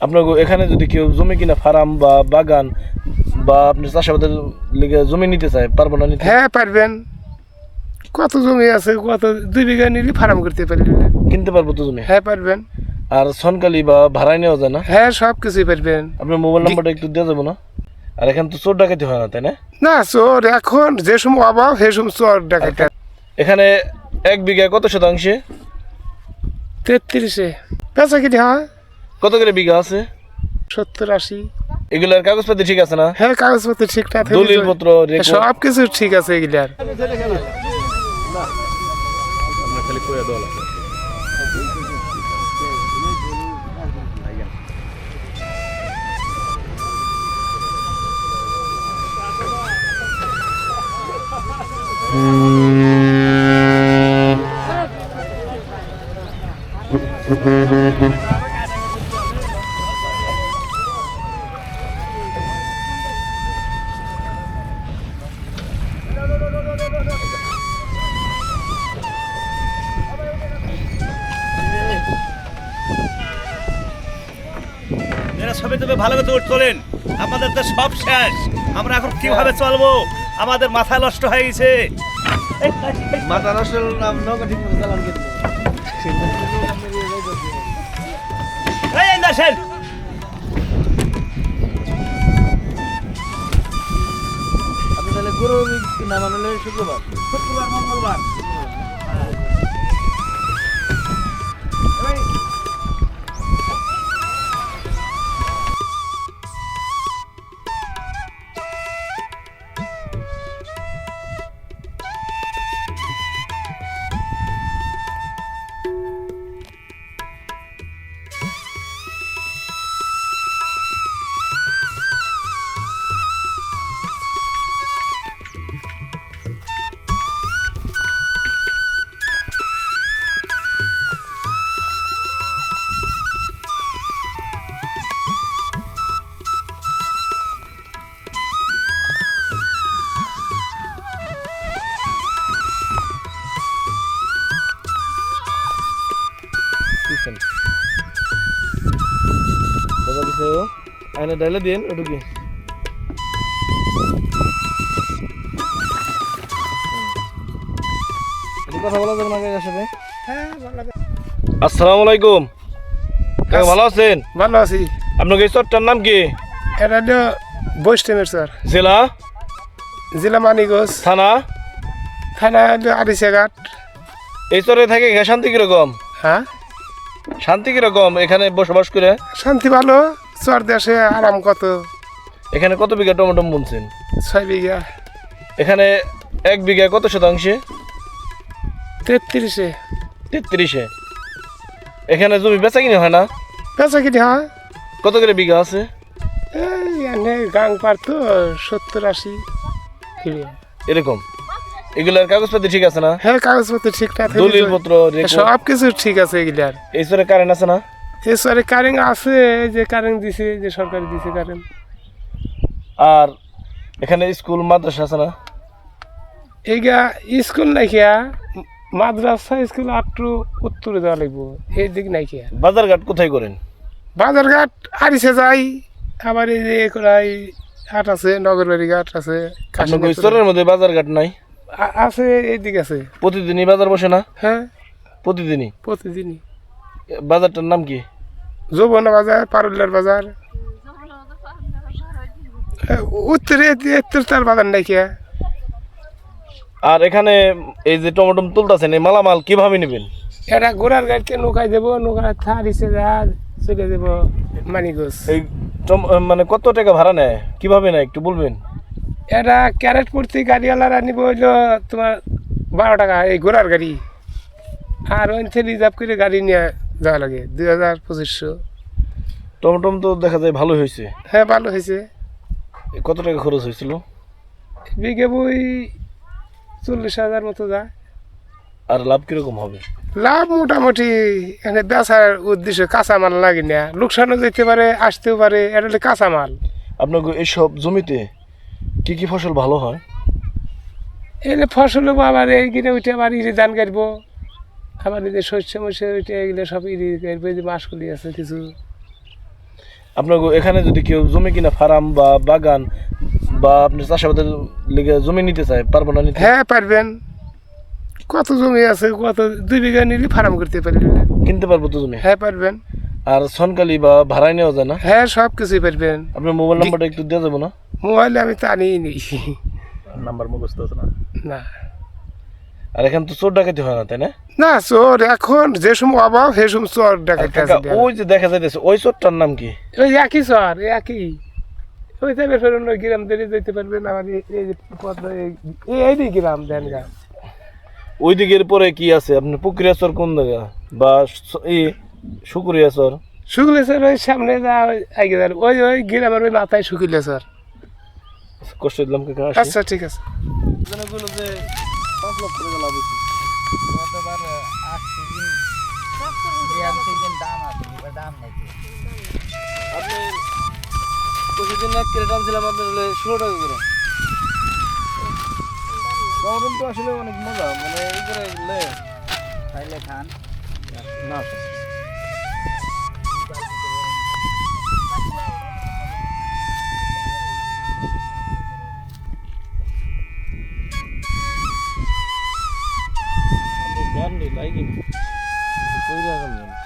আপনার এখানে যদি কেউ জমি কিনা ফার্ম বা বাগান বা আপনি চাষাবাদের লিগে জমি নিতে চায় পারব না নিতে? হ্যাঁ পারবেন। কত জমি আছে কত দুই বিঘা নিলে ফার্ম করতে পারবেন কিনতে পারব তো জমি? হ্যাঁ পারবেন। আর সনকালি বা ভাড়ায় নেওয়া যায় না? হ্যাঁ সব কিছুই পারবেন। আপনার মোবাইল নাম্বারটা একটু দেওয়া যাব না? আর এখানে তো চোর ডাকাতি হয় না তাই না? না চোর এখন যে সময় অভাব সে সময় চোর ডাকাইতে এখানে এক বিঘা কত শতাংশে? তেত্রিশে। বেচা কিনে হয়? কত করে বিঘা আছে? সত্তর আশি। এগুলার কাগজপাতি ঠিক আছে না? হ্যাঁ কাগজপত্র ঠিকঠাক থাকলে দলিল পত্র সব কিছু ঠিক আছে এগুলার। এরা সবাই তবে ভালো করে দৌড় তোলেন। আমাদের তো সব শেষ। আমরা এখন কীভাবে চলবো? আমাদের মাথা নষ্ট হয়ে গেছে। মাথা নষ্ট নৌকা ঠিক মতো চালান এই এই আপনি তাহলে গরু নামানো শুক্রবার? শুক্রবার মঙ্গলবার। দাদা দিছে ও আইনে ডাইলে দিন ওটু কথা বলা যাবে না কাকার সাথে? হ্যাঁ। আসসালামু আলাইকুম। কাকা ভালো আছেন? ভালো আছি। আপনার এই চরটার নাম কি? এটা বৈষ্ণবের স্যার জেলা? জেলা মানিগঞ্জ থানা? থানা আরিসাঘাট এই চরে থাকে শান্তি কীরকম? হ্যাঁ? শান্তি কীরকম? এখানে বসবাস করে? শান্তি ভালো। চর দেশে আরাম কত? এখানে কত বিঘা টমেটো বুনছেন? ছয় বিঘা। এখানে এক বিঘায় কত শতাংশে? তেত্রিশে। তেত্রিশে। এখানে জমি বেচা কিনে হয় না? বেচা কিনে হয়। কত করে বিঘা আছে? গাং পার তো সত্তর আশি এরকম। এগুলার কাগজপাতি ঠিক আছে না? হ্যাঁ কাগজপত্র ঠিকঠাক। দলিল পত্র সব কিছু ঠিক আছে এগুলার। এই চরে কারেন্ট আছে না? এসরে কারেন্ট আছে যে কারেন্ট দিছে যে সরকার দিছে কারেন্ট আর এখানে স্কুল মাদ্রাসা আছে না? এইগা স্কুল নাইকিয়া মাদ্রাসা স্কুল আটটু উত্তরে দেওয়া লাগবো এই দিক নাইকিয়া বাজারঘাট কোথায় করেন? বাজারঘাট আরিসে যাই আবার এই যে করাই হাট আছে নগরবাড়ি ঘাট আছে চরের মধ্যে বাজারঘাট নাই? আছে এইদিক আছে। প্রতিদিনই বাজার বসে না? হ্যাঁ। প্রতিদিনই? প্রতিদিনই। বাজারটার নাম কি? যৌবনা বাজার পারুল্লার বাজার। হ্যাঁ, উত্তরে উত্তর তার বাজার নাইকিয়া আর এখানে এই যে টমেটো তুলতেছেন এই মালামাল কীভাবে নেবেন? এটা ঘোড়ার গাড়িতে নৌকায় দেবো নৌকা থারিসে যা চলে দেবো মানিগঞ্জ এই মানে কত টাকা ভাড়া নেয়? কীভাবে নেয় একটু বলবেন? এটা ক্যারেট প্রতি গাড়িওয়ালারা নিব হইল তোমার বারো টাকা এই ঘোড়ার গাড়ি। আর ওই রিজার্ভ করে গাড়ি নিয়ে যাওয়া লাগে দুই হাজার পঁচিশশো। টমটম তো দেখা যায় ভালো হয়েছে। হ্যাঁ ভালো হয়েছে। কত টাকা খরচ হয়েছিল? বিঘে বই চল্লিশ হাজার মতো যায়। আর লাভ কীরকম হবে? লাভ মোটামুটি এখানে বেচার উদ্দেশ্যে কাঁচামাল লাগে না। লোকসানও যেতে পারে আসতেও পারে এটা হলো কাঁচামাল। আপনার এইসব জমিতে কি কি ফসল ভালো হয়? এলে ফসল হব আবার এই কিনে উঠে আবার ইরি ধান কাটবো। আবার এই যে শস্য মস্য এগুলো সব ইরি কাটবো এই যে মাসকলি আছে কিছু। আপনার এখানে যদি কেউ জমি কিনা ফার্ম বা বাগান বা আপনি চাষাবাদের লেগে জমি নিতে চায় পারব না নিতে? হ্যাঁ পারবেন। কত জমি আছে কত দুই বিঘা নিলে ফার্ম করতে পারবেন কিনতে পারব তো জমি? হ্যাঁ পারবেন। আর সনকালি বা ভাড়ায় নেওয়া যায় না? হ্যাঁ সব কিছুই পারবেন। আপনার মোবাইল নাম্বারটা একটু দেওয়া যাব না? মোবাইলে আমি তা নিয়ে নিই নাম্বার মুখস্থ আছে না? না। আর এখানে তো চোর ডাকাতি হয় না তাই না? না চোর এখন যে সময় অভাব সে সময় চোর আছে। ওই যে দেখা যাইতেছে ওই চোরটার নাম কি? ওই একই চর একই। ওই যাবে ফেরুন ওই গ্রাম দিয়ে যেতে পারবেন আবার এই- এই যে পথ এই- দিকে গ্রাম দেন গা। ওই দিকের পরে কি আছে? আপনার পুকুরিয়া চর কোন জায়গা? বা এই সুকুরিয়া চর? শুকলে স্যার ওই সামনে যা ওই আগে যান ওই ওই গ্রামের ওই মাথায় শুকিলে স্যার কষ্ট দিলাম আচ্ছা ঠিক আছে। যে পাঁচ লক্ষ টাকা লাভ হয়েছে। গতবার আশি দিন দাম আছে এবার দাম নাই আপনি প্রতিদিন এক কেটে টানছিলাম আপনার হলে ষোলো টাকা করে। গরম তো আসলে অনেক মজা মানে এই করে খাইলে খান না લાગી ને કોઈ રહ્યા ગમે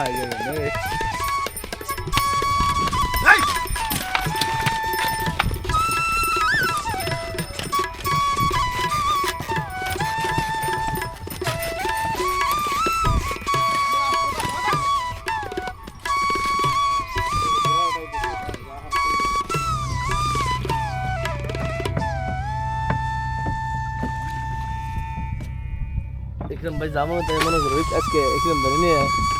aja bener hey! એકદમ ભાઈ જામો તો મને રોહિત આજ કે એકદમ ભરીને